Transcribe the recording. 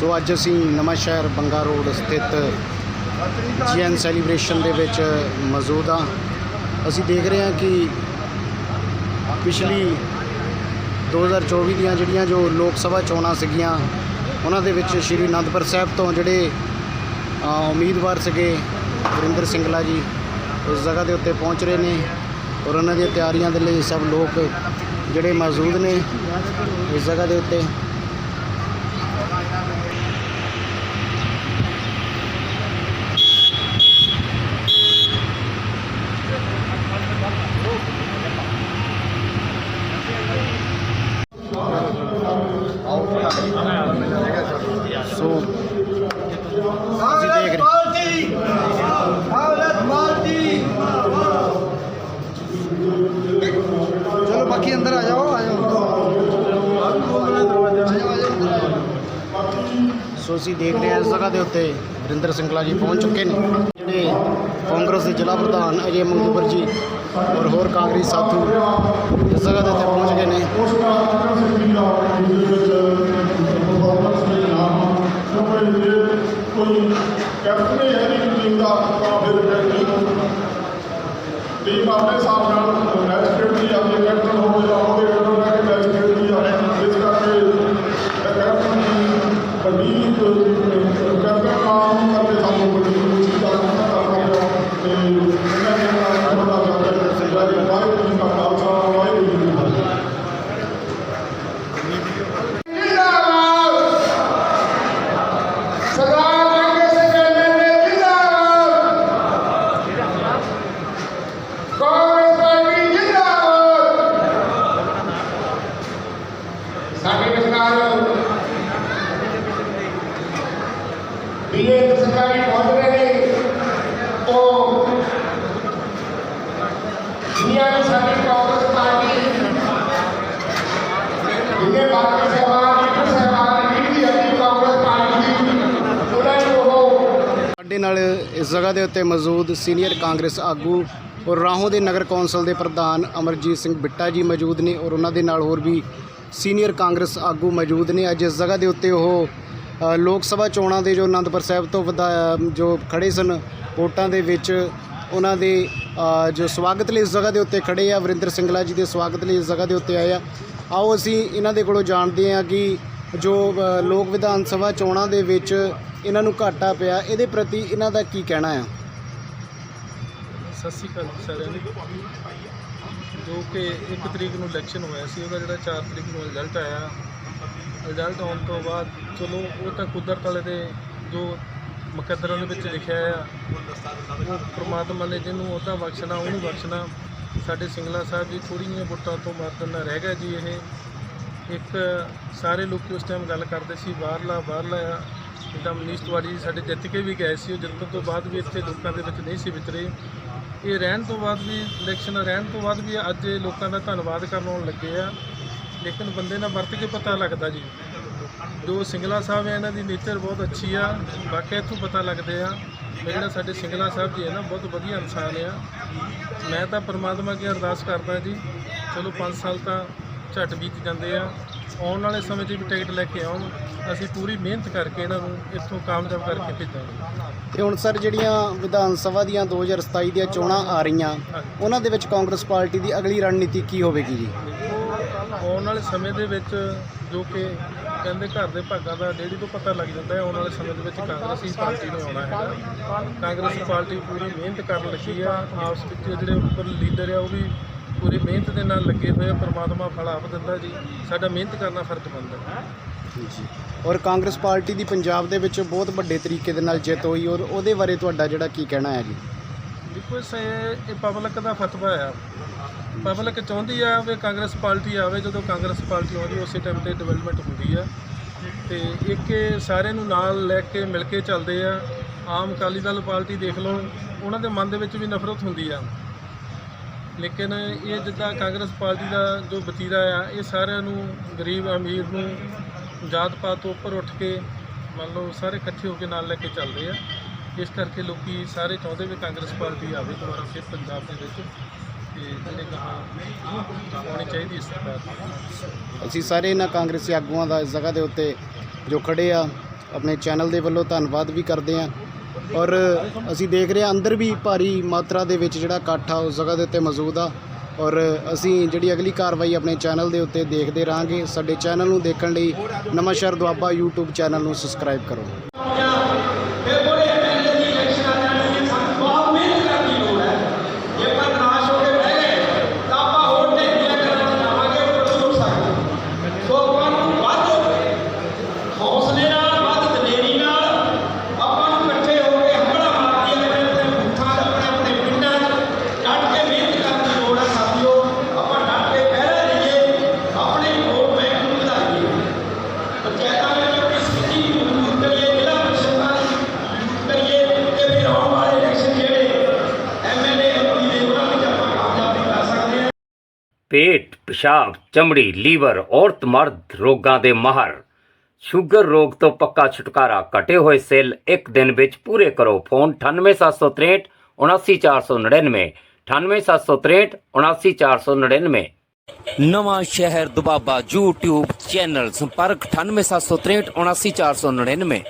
ਸੋ ਅੱਜ ਅਸੀਂ Nawanshahr Banga road ਸਥਿਤ ਜੀਐਨ ਸੈਲੀਬ੍ਰੇਸ਼ਨ ਦੇ ਵਿੱਚ ਮੌਜੂਦ ਹਾਂ। ਅਸੀਂ ਦੇਖ ਰਹੇ ਹਾਂ ਕਿ ਪਿਛਲੀ 2024 ਦੀਆਂ ਜਿਹੜੀਆਂ ਜੋ ਲੋਕ ਸਭਾ ਚੋਣਾਂ ਸੀਗੀਆਂ, ਉਹਨਾਂ ਦੇ ਵਿੱਚ ਸ਼੍ਰੀ ਅਨੰਦਪੁਰ ਸਾਹਿਬ ਤੋਂ ਜਿਹੜੇ ਉਮੀਦਵਾਰ ਸੀਗੇ, ਵਰਿੰਦਰ ਸਿੰਗਲਾ ਜੀ, ਉਸ ਜਗ੍ਹਾ ਦੇ ਉੱਤੇ ਪਹੁੰਚ ਰਹੇ ਨੇ ਔਰ ਉਹਨਾਂ ਦੀਆਂ ਤਿਆਰੀਆਂ ਦੇ ਲਈ ਸਭ ਲੋਕ ਜਿਹੜੇ ਮੌਜੂਦ ਨੇ ਇਸ ਜਗ੍ਹਾ ਦੇ ਉੱਤੇ ਸੋ ਅਸੀਂ ਦੇਖ ਰਹੇ ਪਾਰਟੀ ਭਾਰਤ ਪਾਰਟੀ ਚਲੋ ਬਾਕੀ ਅੰਦਰ ਆ ਜਾਓ ਆ ਜਾਓ। ਸੋ ਅਸੀਂ ਦੇਖ ਰਹੇ ਹਾਂ ਇਸ ਜਗ੍ਹਾ ਦੇ ਉੱਤੇ ਵਰਿੰਦਰ ਸਿੰਗਲਾ ਜੀ ਪਹੁੰਚ ਚੁੱਕੇ ਨੇ ਜਿਹੜੇ ਕਾਂਗਰਸ ਦੇ ਜ਼ਿਲ੍ਹਾ ਪ੍ਰਧਾਨ ਅਜੇ ਮੰਗੂਬਰ ਜੀ ਔਰ ਹੋਰ ਕਾਂਗਰਸੀ ਸਾਥੂ ਇਸ ਜਗ੍ਹਾ ਦੇ ਉੱਤੇ ਪਹੁੰਚ ਗਏ ਨੇ। ਕੋਈ ਕੈਪਟਨ ਹੈ ਨਹੀਂ ਟੀਮ ਦਾ ਤਾਂ ਫਿਰ ਟੀਮ ਆਪਣੇ ਹਿਸਾਬ ਨਾਲ ਮੈਚ ਖੇਡਦੀ ਆ ਜੇ ਕੈਪਟਨ ਹੋਵੇ ਤਾਂ ਉਹਦੇ ਅੰਡਰ ਰਹਿ ਕੇ ਮੈਚ ਖੇਡਦੀ ਆ ਇਸ ਕਰਕੇ ਇਹ ਕੈਪਟਨ ਦੀ ਵੱਡੀ ਕੈਪਟਨ ਨਾਮ ਕਰਕੇ ਸਾਨੂੰ ਵੱਡੀ ਖੁਸ਼ੀ ਦਾ ਕਰਨਾ ਤੇ ਇਹਨਾਂ ਦੇ ਨਾਲ ਬੜਾ ਜ਼ਿਆਦਾ ਸਿੱਧਾ ਜੀ ਵਾਹਿਗੁਰੂ ਜੀ ਕਾ ਖਾਲਸਾ ਵਾਹਿਗੁਰੂ ਜੀ ਕੀ ਫਤਿਹ ਸਰਦਾਰ ਜੰਗੇ ਸਿੰਘ ਐਮਐਲਏ ਜਿੰਦਾਬਾਦ ਕਾਂਗਰਸ ਪਾਰਟੀ ਜਿੰਦਾਬਾਦ ਸਾਡੇ ਵਿਚਕਾਰ ਬੀਏ ਸਰਕਾਰੀ ਪਹੁੰਚ ਰਹੇ ਨੇ ਉਹ ਦੁਨੀਆ ਦੀ ਸਾਡੀ ਕਾਂਗਰਸ ਪਾਰਟੀ ਜਿਹਨੇ ਬਾਕੀ ਸਹਿਬਾਨ ਲੀਡਰ ਸਹਿਬਾਨ ਲੀਡਰ ਆਪਣੀ ਕਾਂਗਰਸ ਪਾਰਟੀ ਦੀ ਉਹਨਾਂ ਨੂੰ ਉਹ ਸਾਡੇ ਨਾਲ ਇਸ ਜਗ੍ਹਾ ਦੇ ਉੱਤੇ ਮੌਜੂਦ ਸੀਨੀਅਰ ਕਾਂਗਰਸ ਆਗੂ ਔਰ ਰਾਹੋਂ ਦੇ ਨਗਰ ਕੌਂਸਲ ਦੇ ਪ੍ਰਧਾਨ ਅਮਰਜੀਤ ਸਿੰਘ ਬਿੱਟਾ ਜੀ ਮੌਜੂਦ ਨੇ ਔਰ ਉਹਨਾਂ ਦੇ ਨਾਲ ਹੋਰ ਵੀ ਸੀਨੀਅਰ ਕਾਂਗਰਸ ਆਗੂ ਮੌਜੂਦ ਨੇ। ਅੱਜ ਇਸ ਜਗ੍ਹਾ ਦੇ ਉੱਤੇ ਉਹ ਲੋਕ ਸਭਾ ਚੋਣਾਂ ਦੇ ਜੋ ਅਨੰਦਪੁਰ ਸਾਹਿਬ ਤੋਂ ਵਧਾ, ਜੋ ਖੜੇ ਸਨ, ਵੋਟਾਂ ਦੇ ਵਿੱਚ ਉਹਨਾਂ ਦੇ ਜੋ ਸਵਾਗਤ ਲਈ ਇਸ ਜਗ੍ਹਾ ਦੇ ਉੱਤੇ ਖੜੇ ਆ, ਵਰਿੰਦਰ ਸਿੰਗਲਾ ਜੀ ਦੇ ਸਵਾਗਤ ਲਈ ਇਸ ਜਗ੍ਹਾ ਦੇ ਉੱਤੇ ਆਏ ਆ। ਆਓ ਅਸੀਂ ਇਹਨਾਂ ਦੇ ਕੋਲੋਂ ਜਾਣਦੇ ਹਾਂ ਕਿ ਜੋ ਲੋਕ ਵਿਧਾਨ ਸਭਾ ਚੋਣਾਂ ਦੇ ਵਿੱਚ ਇਹਨਾਂ ਨੂੰ ਘਾਟਾ ਪਿਆ, ਇਹਦੇ ਪ੍ਰਤੀ ਇਹਨਾਂ ਦਾ ਕੀ ਕਹਿਣਾ ਆ? ਸਤਿ ਸ਼੍ਰੀ ਅਕਾਲ ਜੀ ਸਾਰਿਆਂ ਨੂੰ। ਜੋ ਕਿ 1 ਤਰੀਕ ਨੂੰ ਇਲੈਕਸ਼ਨ ਹੋਇਆ ਸੀ, ਉਹਦਾ ਜਿਹੜਾ 4 ਤਰੀਕ ਨੂੰ ਰਿਜ਼ਲਟ ਆਇਆ। ਰਿਜ਼ਲਟ ਆਉਣ ਤੋਂ ਬਾਅਦ ਚਲੋ, ਉਹ ਤਾਂ ਕੁਦਰਤ ਵਾਲੇ ਦੇ ਜੋ ਮੁਕੱਦਰਾਂ ਦੇ ਵਿੱਚ ਲਿਖਿਆ ਆ, ਉਹ ਪ੍ਰਮਾਤਮਾ ਨੇ ਜਿਹਨੂੰ ਉਹਦਾ ਬਖਸ਼ਣਾ, ਉਹਨੂੰ ਬਖਸ਼ਣਾ। ਸਾਡੇ ਸਿੰਗਲਾ ਸਾਹਿਬ ਜੀ ਥੋੜ੍ਹੀਆਂ ਜਿਹੀਆਂ ਵੋਟਾਂ ਤੋਂ ਮਾਰਨ ਨਾਲ ਰਹਿ ਗਿਆ ਜੀ ਇਹ। ਇੱਕ ਸਾਰੇ ਲੋਕ ਉਸ ਟਾਈਮ ਗੱਲ ਕਰਦੇ ਸੀ, ਬਾਹਰਲਾ ਬਾਹਰਲਾ ਆ। ਜਿੱਦਾਂ ਮਨੀਸ਼ ਤਿਵਾੜੀ ਜੀ ਸਾਡੇ ਜਿੱਤ ਕੇ ਵੀ ਗਏ ਸੀ, ਉਹ ਜਿੱਤਣ ਤੋਂ ਬਾਅਦ ਵੀ ਇੱਥੇ ਲੋਕਾਂ ਦੇ ਵਿੱਚ ਨਹੀਂ ਸੀ ਵਿਤਰੇ। ਇਹ ਰਹਿਣ ਤੋਂ ਬਾਅਦ ਵੀ ਇਲੈਕਸ਼ਨ ਰਹਿਣ ਤੋਂ ਬਾਅਦ ਵੀ ਅੱਜ ਇਹ ਲੋਕਾਂ ਦਾ ਧੰਨਵਾਦ ਕਰਨ ਆਉਣ ਲੱਗੇ ਆ। ਲੇਕਿਨ ਬੰਦੇ ਨਾਲ ਵਰਤ ਕੇ ਪਤਾ ਲੱਗਦਾ ਜੀ। ਜੋ ਸਿੰਗਲਾ ਸਾਹਿਬ ਹੈ ਇਹਨਾਂ ਦੀ ਨੇਚਰ ਬਹੁਤ ਅੱਛੀ ਆ। ਵਾਕਿਆ ਇੱਥੋਂ ਪਤਾ ਲੱਗਦੇ ਆ। ਜਿਹੜਾ ਸਾਡੇ ਸਿੰਗਲਾ ਸਾਹਿਬ ਜੀ ਹੈ ਨਾ ਬਹੁਤ ਵਧੀਆ ਇਨਸਾਨ ਆ। ਮੈਂ ਤਾਂ ਪਰਮਾਤਮਾ ਅੱਗੇ ਅਰਦਾਸ ਕਰਦਾ ਜੀ ਚਲੋ 5 ਸਾਲ ਤਾਂ ਝੱਟ ਬੀਤ ਜਾਂਦੇ ਆ। ਆਉਣ ਵਾਲੇ ਸਮੇਂ 'ਚ ਵੀ ਟਿਕਟ ਲੈ ਕੇ ਆਉਣ। ਅਸੀਂ ਪੂਰੀ ਮਿਹਨਤ ਕਰਕੇ ਇਹਨਾਂ ਨੂੰ ਇੱਥੋਂ ਕਾਮਯਾਬ ਕਰਕੇ ਭੇਜਾਂਗੇ। ਤੇ ਹੁਣ ਸਰ ਜਿਹੜੀਆਂ ਵਿਧਾਨ ਸਭਾ ਦੀਆਂ 2027 ਦੀਆਂ ਚੋਣਾਂ ਆ ਰਹੀਆਂ ਉਹਨਾਂ ਦੇ ਵਿੱਚ ਕਾਂਗਰਸ ਪਾਰਟੀ ਦੀ ਅਗਲੀ ਰਣਨੀਤੀ ਕੀ ਹੋਵੇਗੀ ਜੀ? ਆਉਣ ਵਾਲੇ ਸਮੇਂ ਦੇ ਵਿੱਚ ਜੋ ਕਿ ਕਹਿੰਦੇ ਘਰ ਦੇ ਭਾਗਾਂ ਦਾ ਡੇਢੀ ਤੋਂ ਪਤਾ ਲੱਗ ਜਾਂਦਾ ਹੈ, ਆਉਣ ਵਾਲੇ ਸਮੇਂ ਦੇ ਵਿੱਚ ਕਾਂਗਰਸੀ ਪਾਰਟੀ ਨੇ ਆਉਣਾ ਹੈਗਾ। ਕਾਂਗਰਸੀ ਪਾਰਟੀ ਪੂਰੀ ਮਿਹਨਤ ਕਰਨ ਲੱਗੀ ਆ, ਆਪਸ ਵਿੱਚ ਜਿਹੜੇ ਉੱਪਰ ਲੀਡਰ ਆ, ਉਹ ਵੀ ਪੂਰੀ ਮਿਹਨਤ ਦੇ ਨਾਲ ਲੱਗੇ ਹੋਏ ਆ, ਪ੍ਰਮਾਤਮਾ ਫਲ ਆਪ ਦਿੰਦਾ ਜੀ। ਸਾਡਾ ਮਿਹਨਤ ਕਰਨਾ ਫਰਜ਼ ਬਣਦਾ। ਜੀ। ਔਰ ਕਾਂਗਰਸ ਪਾਰਟੀ ਦੀ ਪੰਜਾਬ ਦੇ ਵਿੱਚ ਬਹੁਤ ਵੱਡੇ ਤਰੀਕੇ ਦੇ ਨਾਲ ਜਿੱਤ ਹੋਈ, ਔਰ ਉਹਦੇ ਬਾਰੇ ਤੁਹਾਡਾ ਜਿਹੜਾ ਕੀ ਕਹਿਣਾ ਹੈ ਜੀ? ਦੇਖੋ ਇਸ ਇਹ ਇਹ ਪਬਲਿਕ ਦਾ ਫਤਵਾ ਆ। ਪਬਲਿਕ ਚਾਹੁੰਦੀ ਆ ਵੀ ਕਾਂਗਰਸ ਪਾਰਟੀ ਆਵੇ, ਜਦੋਂ ਕਾਂਗਰਸ ਪਾਰਟੀ ਆਉਂਦੀ, ਉਸੇ ਟਾਈਮ ਤੇ ਡਿਵੈਲਪਮੈਂਟ ਹੁੰਦੀ ਆ। ਤੇ ਇੱਕ ਇਹ ਸਾਰਿਆਂ ਨੂੰ ਨਾਲ ਲੈ ਕੇ ਮਿਲ ਕੇ ਚੱਲਦੇ ਆ। ਆਮ ਅਕਾਲੀ ਦਲ ਪਾਰਟੀ ਦੇਖ ਲਓ, ਉਹਨਾਂ ਦੇ ਮਨ ਦੇ ਵਿੱਚ ਵੀ ਨਫ਼ਰਤ ਹੁੰਦੀ ਆ। ਲੇਕਿਨ ਇਹ ਜਿੱਦਾਂ ਕਾਂਗਰਸ ਪਾਰਟੀ ਦਾ ਜੋ ਵਤੀਰਾ ਆ, ਇਹ ਸਾਰਿਆਂ ਨੂੰ, ਗਰੀਬ ਅਮੀਰ ਨੂੰ ਜਾਤ ਪਾਤ ਤੋਂ ਉੱਪਰ ਉੱਠ ਕੇ, ਮੰਨ ਲਓ ਸਾਰੇ ਇਕੱਠੇ ਹੋ ਕੇ ਨਾਲ ਲੈ ਕੇ ਚੱਲਦੇ ਆ। ਇਸ ਕਰਕੇ ਲੋਕੀ ਸਾਰੇ ਚਾਹੁੰਦੇ ਵੀ ਕਾਂਗਰਸ ਪਾਰਟੀ ਆਵੇ ਦੁਬਾਰਾ ਫਿਰ ਪੰਜਾਬ ਦੇ ਵਿੱਚ ਤੇ ਜਿਹੜੇ ਕਹਾ ਆਉਣੀ ਚਾਹੀਦੀ ਹੈ ਸਰਕਾਰ ਅਸੀਂ ਸਾਰੇ ਇਹਨਾਂ ਕਾਂਗਰਸੀ ਆਗੂਆਂ ਦਾ ਇਸ ਜਗ੍ਹਾ ਦੇ ਉੱਤੇ ਜੋ ਖੜੇ ਆ, ਆਪਣੇ ਚੈਨਲ ਦੇ ਵੱਲੋਂ ਧੰਨਵਾਦ ਵੀ ਕਰਦੇ ਹਾਂ ਔਰ ਅਸੀਂ ਦੇਖ ਰਹੇ ਹਾਂ ਅੰਦਰ ਵੀ ਭਾਰੀ ਮਾਤਰਾ ਦੇ ਵਿੱਚ ਜਿਹੜਾ ਇਕੱਠ ਆ, ਉਸ ਜਗ੍ਹਾ ਦੇ ਉੱਤੇ ਮੌਜੂਦ ਆ। ਔਰ ਅਸੀਂ ਜਿਹੜੀ ਅਗਲੀ ਕਾਰਵਾਈ ਆਪਣੇ ਚੈਨਲ ਦੇ ਉੱਤੇ ਦੇਖਦੇ ਰਹਾਂਗੇ। ਸਾਡੇ ਚੈਨਲ ਨੂੰ ਦੇਖਣ ਲਈ Nawanshahr Doaba YouTube channel ਨੂੰ ਸਬਸਕ੍ਰਾਈਬ ਕਰੋ। ਪਿਸ਼ਾਬ, ਚਮੜੀ, ਲੀਵਰ, ਔਰਤ, ਮਰਦ, ਰੋਗਾਂ ਦੇ ਮਾਹਰ। ਸ਼ੂਗਰ ਰੋਗ ਤੋਂ ਪੱਕਾ ਛੁਟਕਾਰਾ ਕਟੇ ਹੋਏ ਸੈੱਲ ਇੱਕ ਦਿਨ ਵਿੱਚ ਪੂਰੇ ਕਰੋ। ਫੋਨ 98763 79499 ਨਵਾਂ ਸ਼ਹਿਰ ਦੁਬਾਬਾ YouTube ਚੈਨਲ ਸੰਪਰਕ 98763 79499